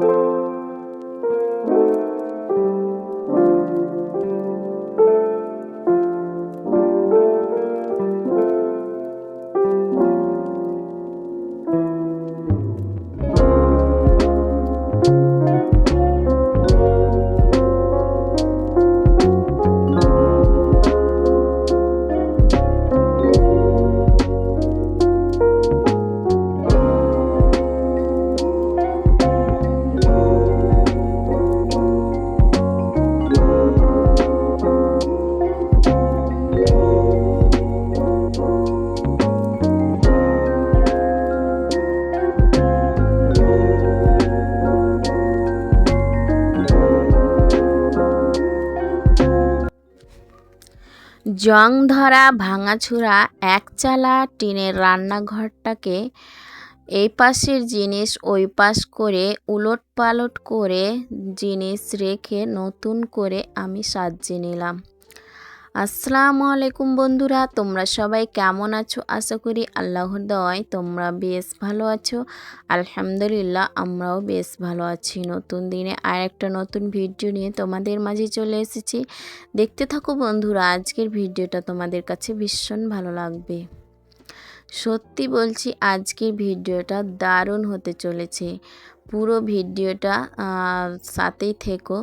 you জং ধরা ভাঙাছুরা একচালা টিনের রান্নাঘরটাকে এই পাশের জিনিস ওই পাশ করে উলট পালট করে জিনিস রেখে নতুন করে আমি সাজিয়ে নিলাম। আসসালামু আলাইকুম বন্ধুরা, তোমরা সবাই কেমন আছো? আশা করি আল্লাহর দয় তোমরা বেশ ভালো আছো। আলহামদুলিল্লাহ, আমরাও বেশ ভালো আছি। নতুন দিনে আর একটা নতুন ভিডিও নিয়ে তোমাদের মাঝে চলে এসেছি। দেখতে থাকো বন্ধুরা, আজকের ভিডিওটা তোমাদের কাছে ভীষণ ভালো লাগবে। সত্যি বলছি, আজকের ভিডিওটা দারুণ হতে চলেছে। পুরো ভিডিওটা সাথেই থেকো।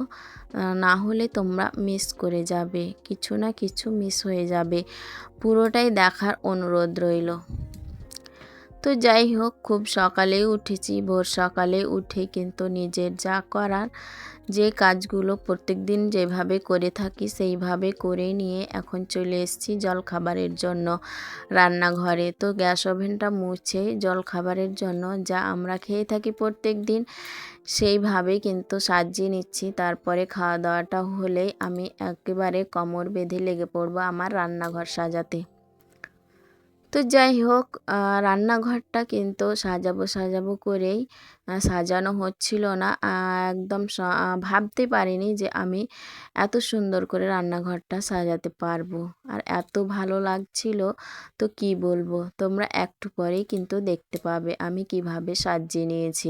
না হলে তোমরা মিস করে যাবে। কিছু না কিছু মিস হয়ে যাবে। পুরোটাই দেখার অনুরোধ রইল। তো যাই হোক, খুব সকালে উঠেছি। ভোর সকালে উঠে কিন্তু নিজের যা করার, যে কাজগুলো প্রত্যেক দিন যেভাবে করে থাকি, সেইভাবে করে নিয়ে এখন চলে এসেছি জলখাবারের জন্য। রান্নাঘরে তো গ্যাস ওভেনটা মুছে জলখাবারের জন্য যা আমরা খেয়ে থাকি প্রত্যেক দিন সেইভাবে কিন্তু সাজিয়ে নিচ্ছি। তারপরে খাওয়া দাওয়াটা হলেই আমি একেবারে কোমর বেঁধে লেগে পড়ব আমার রান্নাঘর সাজাতে। তো যাই হোক রান্নাঘরটা কিন্তু সাজাবো সাজাবো করেই সাজানো হচ্ছিল না। একদম ভাবতে পারিনি যে আমি এত সুন্দর করে রান্নাঘরটা সাজাতে পারব। আর এত ভালো লাগছিল, তো কি বলব? তোমরা একটু পরেই কিন্তু দেখতে পাবে আমি কীভাবে সাজিয়ে নিয়েছি।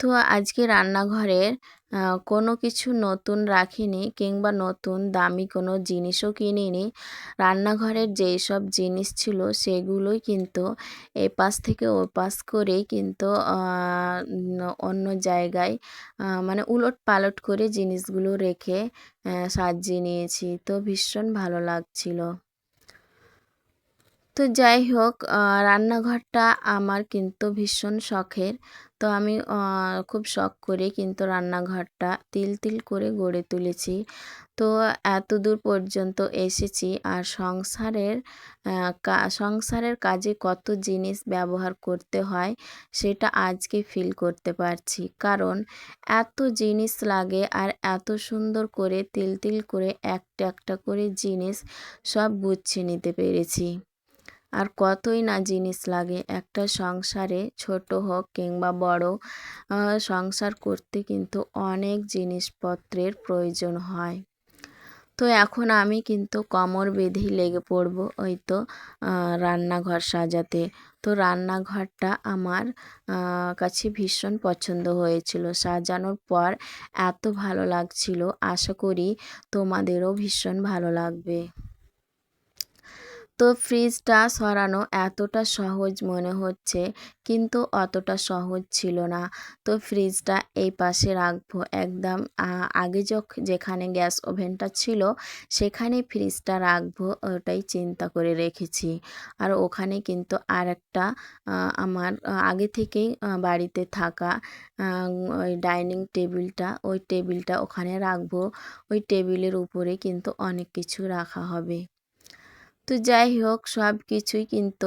তো আজকে রান্নাঘরের কোনো কিছু নতুন রাখিনি কিংবা নতুন দামি কোনো জিনিসও কিনিনি। রান্নাঘরের যেই সব জিনিস ছিল সেগুলোই কিন্তু এপাশ থেকে ওপাশ করেই কিন্তু অন্য জায়গায় মানে উলট পালট করে জিনিসগুলো রেখে সাজিয়ে নিয়েছি। তো ভীষণ ভালো লাগছিল। তো যাই হোক রান্নাঘরটা আমার কিন্তু ভীষণ শখের। তো আমি খুব শখ করে কিন্তু রান্নাঘরটা তিল তিল করে গড়ে তুলেছি। তো এত দূর পর্যন্ত এসেছি আর সংসারের সংসারের কাজে কত জিনিস ব্যবহার করতে হয় সেটা আজকে ফিল করতে পারছি। কারণ এত জিনিস লাগে আর এত সুন্দর করে তিল তিল করে একটা একটা করে জিনিস সব গুছিয়ে নিতে পেরেছি। আর কতই না জিনিস লাগে, একটা সংসারে ছোট হোক কিংবা বড় সংসার করতে কিন্তু অনেক জিনিসপত্রের প্রয়োজন হয়। তো এখন আমি কিন্তু কোমর বেঁধেই লেগে পড়ব ওই তো রান্নাঘর সাজাতে। তো রান্নাঘরটা আমার কাছে ভীষণ পছন্দ হয়েছিল। সাজানোর পর এত ভালো লাগছিল, আশা করি তোমাদেরও ভীষণ ভালো লাগবে। তো ফ্রিজটা সরানো এতটা সহজ মনে হচ্ছে, কিন্তু অতটা সহজ ছিল না। তো ফ্রিজটা এই পাশে রাখব একদম। আগে যখন যেখানে গ্যাস ওভেনটা ছিল সেখানে ফ্রিজটা রাখব, ওটাই চিন্তা করে রেখেছি। আর ওখানে কিন্তু আর একটা আমার আগে থেকেই বাড়িতে থাকা ওই ডাইনিং টেবিলটা, ওই টেবিলটা ওখানে রাখব। ওই টেবিলের উপরে কিন্তু অনেক কিছু রাখা হবে। তো যাই হোক, সব কিছুই কিন্তু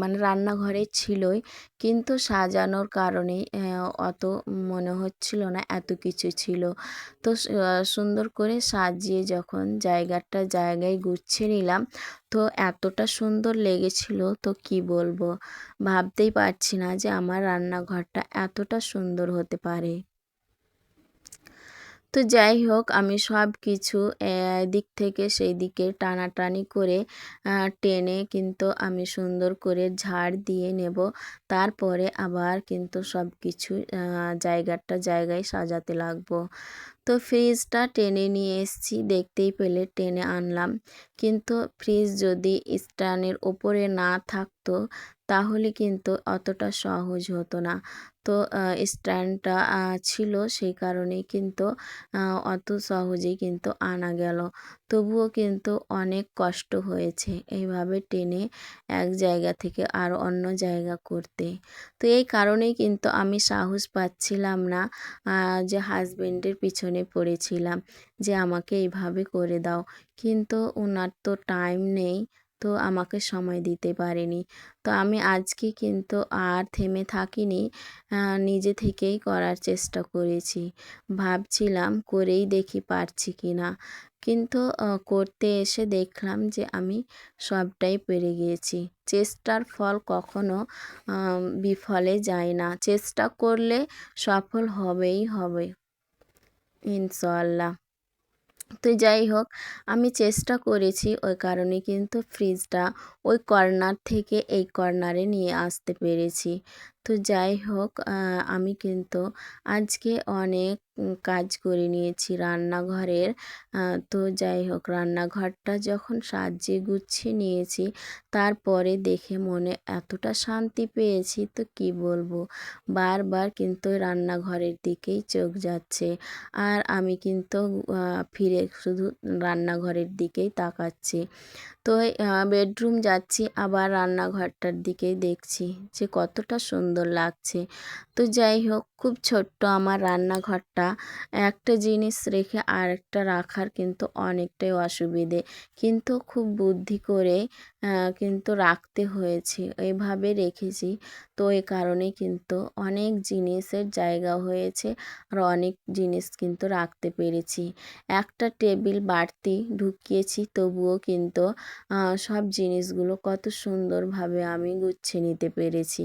মানে রান্নাঘরে ছিলই। কিন্তু সাজানোর কারণে অত মনে হচ্ছিল না, এত কিছু ছিল। তো সুন্দর করে সাজিয়ে যখন জায়গাটা জায়গায় গুছিয়ে নিলাম, তো এতটা সুন্দর লেগেছিল, তো কি বলব? ভাবতেই পারছি না যে আমার রান্নাঘরটা এতটা সুন্দর হতে পারে। তো যাই হোক, আমি সব কিছু দিক থেকে সেই দিকে টানাটানি করে টেনে কিন্তু আমি সুন্দর করে ঝাড় দিয়ে নেব। তারপরে আবার কিন্তু সব কিছু জায়গাটা জায়গায় সাজাতে লাগবো। তো ফ্রিজটা টেনে নিয়ে এসেছি, দেখতেই পেলে টেনে আনলাম। কিন্তু ফ্রিজ যদি স্ট্যান্ডের ওপরে না থাকতো, তাহলে কিন্তু অতটা সহজ হতো না। তো স্ট্যান্ডটা ছিল সেই কারণেই কিন্তু অত সহজেই কিন্তু আনা গেল। তবুও কিন্তু অনেক কষ্ট হয়েছে এইভাবে টেনে এক জায়গা থেকে আর অন্য জায়গা করতে। তো এই কারণেই কিন্তু আমি সাহস পাচ্ছিলাম না যে হাজবেন্ডের পিছনে পড়েছিলাম যে আমাকে এইভাবে করে দাও। কিন্তু ওনার তো টাইম নেই তো আমাকে সময় দিতে পারেনি। তো আমি আজকে কিন্তু আর থেমে থাকিনি নিজে থেকেই করার চেষ্টা করেছি। ভাবছিলাম করেই দেখি পারছি কি না। কিন্তু করতে এসে দেখলাম যে আমি সবটাই পেরে গিয়েছি। চেষ্টার ফল কখনো বিফলে যায় না। চেষ্টা করলে সফল হবেই হবে। ইনশাল্লাহ তো যাই হোক, আমি চেষ্টা করেছি ওই কারণে কিন্তু ফ্রিজটা ওই কর্নার থেকে এই কর্নারে নিয়ে আসতে পেরেছি। তো যাই হোক আমি কিন্তু আজকে অনেক কাজ করে নিয়েছি রান্নাঘরের। তো যাই হোক, রান্নাঘরটা যখন সাজিয়ে গুছিয়ে নিয়েছি, তারপরে দেখে মনে এতটা শান্তি পেয়েছি, তো কি বলব? বারবার কিন্তু রান্নাঘরের দিকেই চোখ যাচ্ছে। আর আমি কিন্তু ফিরে শুধু রান্নাঘরের দিকেই তাকাচ্ছি। তো বেডরুম যাচ্ছি, আবার রান্নাঘরটার দিকেই দেখছি যে কতটা সুন্দর লাগছে। তো যাই হোক, খুব ছোট্ট আমার রান্নাঘরটা। একটা জিনিস রেখে আরেকটা রাখার কিন্তু অনেকটাই অসুবিধে। কিন্তু খুব বুদ্ধি করে কিন্তু রাখতে হয়েছে। এইভাবে রেখেছি। তো এই কারণে কিন্তু অনেক জিনিসের জায়গা হয়েছে আর অনেক জিনিস কিন্তু রাখতে পেরেছি। একটা টেবিল বাড়তি ঢুকিয়েছি, তবুও কিন্তু সব জিনিসগুলো কত সুন্দরভাবে আমি গুছিয়ে নিতে পেরেছি।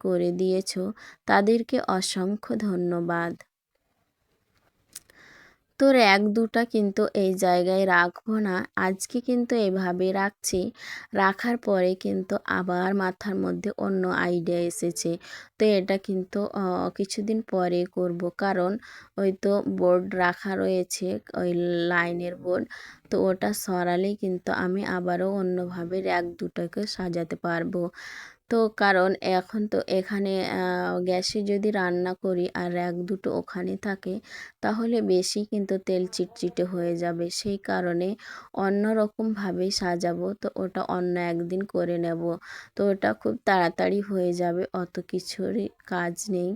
করে দিয়েছ, তাদেরকে অসংখ্য ধন্যবাদ। তোর এক দুটা কিন্তু এই জায়গায় রাখব না, আজকে কিন্তু এভাবে রাখছি। রাখার পরে কিন্তু আবার মাথার মধ্যে অন্য আইডিয়া এসেছে। তো এটা কিন্তু কিছুদিন পরে করব, কারণ ওই তো বোর্ড রাখা রয়েছে, ওই লাইনের বোর্ড তো ওটা সরালেই কিন্তু আমি আবারও অন্যভাবে এক দুটোকে সাজাতে পারব। তো কারণ এখন তো এখানে গ্যাসে যদি রান্না করি আর এক দুটো ওখানে থাকে, তাহলে বেশি কিন্তু তেল চিটচিটে হয়ে যাবে। সেই কারণে অন্য রকমভাবেই সাজাবো, তো ওটা অন্য একদিন করে নেব। তো ওটা খুব তাড়াতাড়ি হয়ে যাবে, অত কিছুরই কাজ নেই।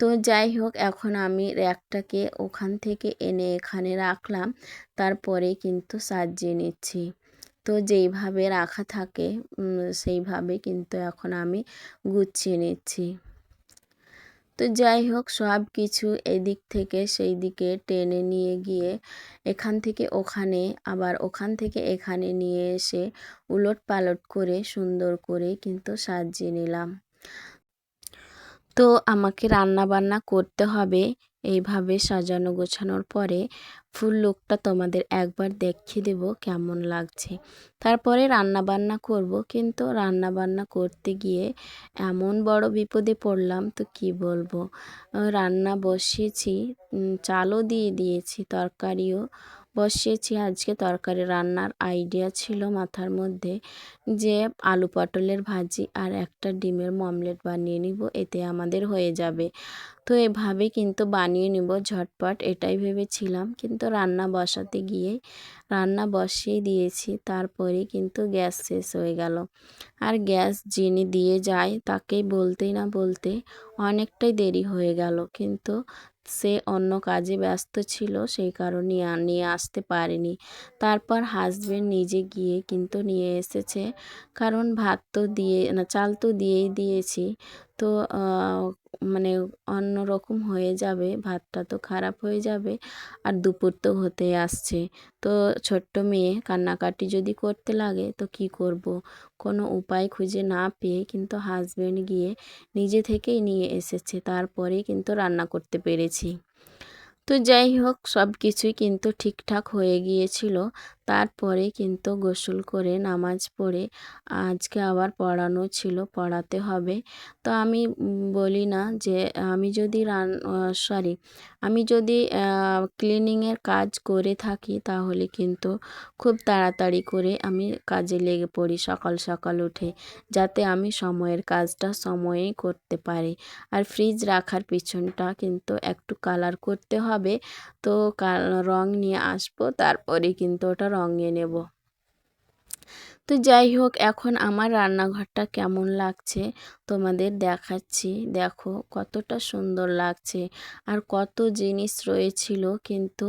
তো যাই হোক, এখন আমি র্যাকটাকে ওখান থেকে এনে এখানে রাখলাম, তারপরে কিন্তু সাজিয়ে নিচ্ছি। তো যেইভাবে রাখা থাকে সেইভাবে কিন্তু এখন আমি গুছিয়ে নিচ্ছি। তো যাই হোক, সব কিছু এদিক থেকে সেই দিকে টেনে নিয়ে গিয়ে এখান থেকে ওখানে, আবার ওখান থেকে এখানে নিয়ে এসে উলট পালট করে সুন্দর করে কিন্তু সাজিয়ে নিলাম। তো আমাকে রান্না বান্না করতে হবে এইভাবে সাজানো গোছানোর পরে ফুল লুকটা তোমাদের একবার দেখিয়ে দেব কেমন লাগছে। তারপরে রান্না বান্না করব কিন্তু রান্না বান্না করতে গিয়ে এমন বড় বিপদে পড়লাম তো কি বলব? রান্না বসিয়েছি চালও দিয়ে দিয়েছি, তরকারিও। বসিয়েছি। আজকে তরকারি রান্নার আইডিয়া ছিল মাথার মধ্যে যে আলু পটলের ভাজি আর একটা ডিমের মমলেট বানিয়ে নিব, এতে আমাদের হয়ে যাবে। তো এভাবে কিন্তু বানিয়ে নিব ঝটপট, এটাই ভেবেছিলাম। কিন্তু রান্না বসাতে গিয়ে রান্না বসিয়ে দিয়েছি, তারপরে কিন্তু গ্যাস শেষ হয়ে গেল। আর গ্যাস যিনি দিয়ে যায়, তাকেই বলতেই না বলতে অনেকটাই দেরি হয়ে গেল। কিন্তু সে অন্য কাজে ব্যস্ত ছিল, সেই কারণে নিয়ে আসতে পারেনি। তারপর হাজব্যান্ড নিজে গিয়ে কিন্তু নিয়ে এসেছে। কারণ ভাত তো দিয়ে, না, চাল তো দিয়েই দিয়েছি। তো মানে অন্য রকম হয়ে যাবে, ভাতটা তো খারাপ হয়ে যাবে আর দুপুর তো হতে আসছে। তো ছোট্ট মেয়ে কান্নাকাটি যদি করতে লাগে তো কি করব? কোনো উপায় খুঁজে না পেয়ে কিন্তু হাজব্যান্ড গিয়ে নিজে থেকেই নিয়ে এসেছে, তারপরে কিন্তু রান্না করতে পেরেছি। তো যাই হোক সব কিছুই কিন্তু ঠিকঠাক হয়ে গিয়েছিল। তারপরে কিন্তু গোসল করে নামাজ পড়ে আজকে আবার পড়ানো ছিল, পড়াতে হবে। তো আমি বলি না যে আমি যদি রান সরি আমি যদি ক্লিনিংয়ের কাজ করে থাকি তাহলে কিন্তু খুব তাড়াতাড়ি করে আমি কাজে লেগে পড়ি সকাল সকাল উঠে, যাতে আমি সময়ের কাজটা সময়েই করতে পারি। আর ফ্রিজ রাখার পিছনটা কিন্তু একটু কালার করতে হবে, তো রং নিয়ে আসব, তারপরে কিন্তু ওটা রঙিয়ে নেব। তো যাই হোক, এখন আমার রান্নাঘরটা কেমন লাগছে তোমাদের দেখাচ্ছি। দেখো কতটা সুন্দর লাগছে আর কত জিনিস রয়েছিল কিন্তু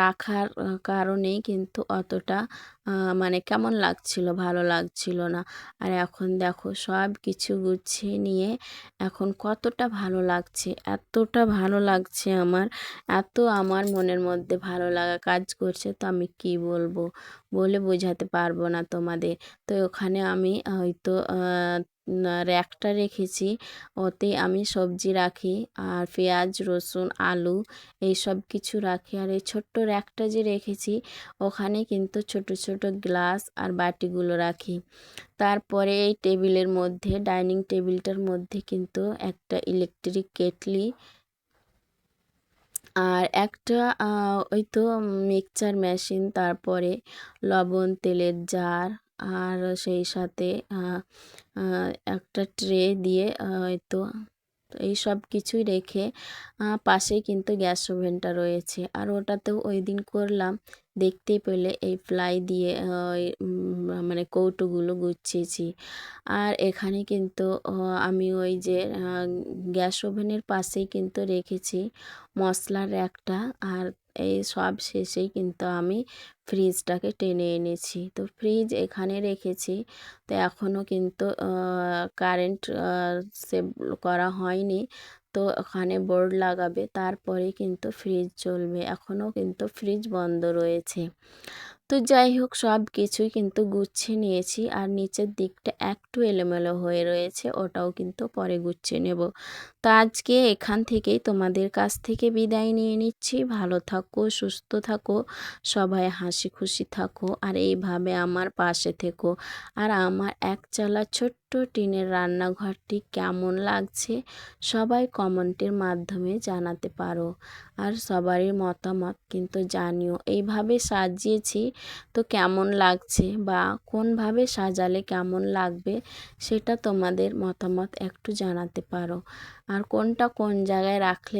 রাখার কারণেই কিন্তু অতটা মানে কেমন লাগছিল, ভালো লাগছিল না। আর এখন দেখো সব কিছু গুছিয়ে নিয়ে এখন কতটা ভালো লাগছে, এতটা ভালো লাগছে আমার, এত আমার মনের মধ্যে ভালো লাগা কাজ করছে, তো আমি কি বলব? বলে বোঝাতে পারব না তোমাদের। তো ওখানে আমি হয়তো র্যাকটা রেখেছি। ওতে আমি সবজি রাখি, আর পেঁয়াজ, রসুন, আলু এই সব কিছু রাখি। আর এই ছোট্ট র্যাকটা যে রেখেছি, ওখানে কিন্তু ছোট ছোট গ্লাস আর বাটিগুলো রাখি। তারপরে এই টেবিলের মধ্যে, ডাইনিং টেবিলটার মধ্যে কিন্তু একটা ইলেকট্রিক কেটলি আর একটা ওই তো মিক্সচার মেশিন তারপরে লবণ, তেলের জার আর সেই সাথে একটা ট্রে দিয়ে হয়তো এই সব কিছুই রেখে পাশেই কিন্তু গ্যাস ওভেনটা রয়েছে। আর ওটাতেও ওই দিন করলাম, দেখতেই পেলে এই ফ্লাই দিয়ে মানে কৌটোগুলো গুছিয়েছি। আর এখানে কিন্তু আমি ওই যে গ্যাস ওভেনের পাশেই কিন্তু রেখেছি মশলার একটা। আর এই সব শেষেই কিন্তু আমি ফ্রিজটাকে টেনে এনেছি। তো ফ্রিজ এখানে রেখেছি। তো এখনও কিন্তু কারেন্ট সেভ করা হয়নি। তো ওখানে বোর্ড লাগাবে তারপরে কিন্তু ফ্রিজ চলবে এখনও কিন্তু ফ্রিজ বন্ধ রয়েছে। তো যাই হোক, সব কিছুই কিন্তু গুছিয়ে নিয়েছি আর নিচের দিকটা একটু এলোমেলো হয়ে রয়েছে, ওটাও কিন্তু পরে গুছিয়ে নেব। তো আজকে এখান থেকেই তোমাদের কাছ থেকে বিদায় নিয়ে নিচ্ছি। ভালো থাকো, সুস্থ থাকো, সবাই হাসি খুশি থাকো আর এইভাবে আমার পাশে থেকো। আর আমার একচালা ছোট্ট টিনের রান্নাঘরটি কেমন লাগছে সবাই কমেন্টের মাধ্যমে জানাতে পারো। আর সবারই মতামত কিন্তু জানিও। এইভাবে সাজিয়েছি তো কেমন লাগছে বা কোনভাবে সাজালে কেমন লাগবে সেটা তোমাদের মতামত একটু জানাতে পারো। আর কোনটা কোন জায়গায় রাখলে